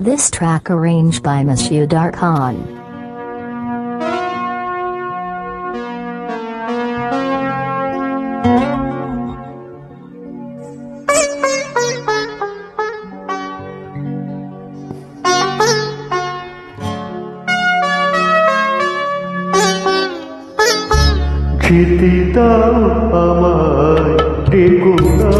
This track arranged by Monsieur Darkhan. যেতে দাও আমায় ডেকো না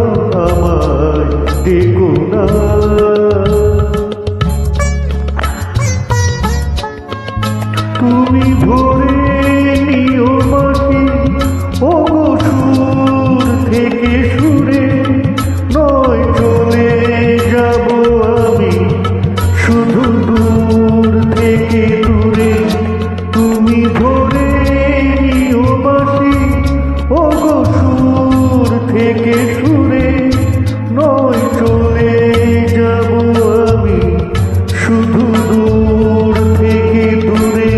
দূর থেকে দূরে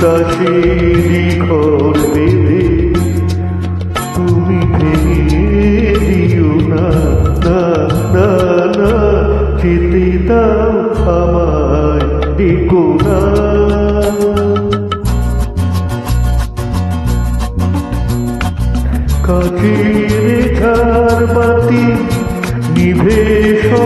তাসেরই ঘর বেঁধে, তুমি দিও না না না যেতে দাও আমায়, ডেকো না। কাজের ঝাড় বাতি নিভে সময়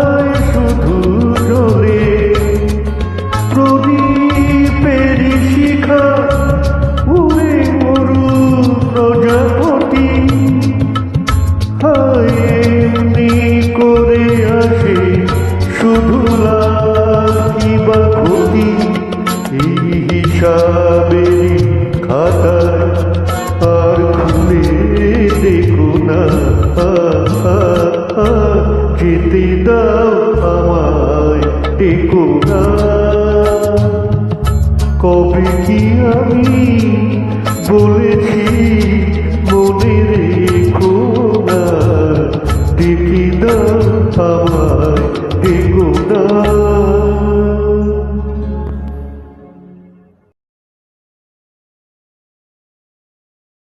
যেতে দাও আমায় টেকো না। কবে কি আমি বলেছি মনে রেখো না?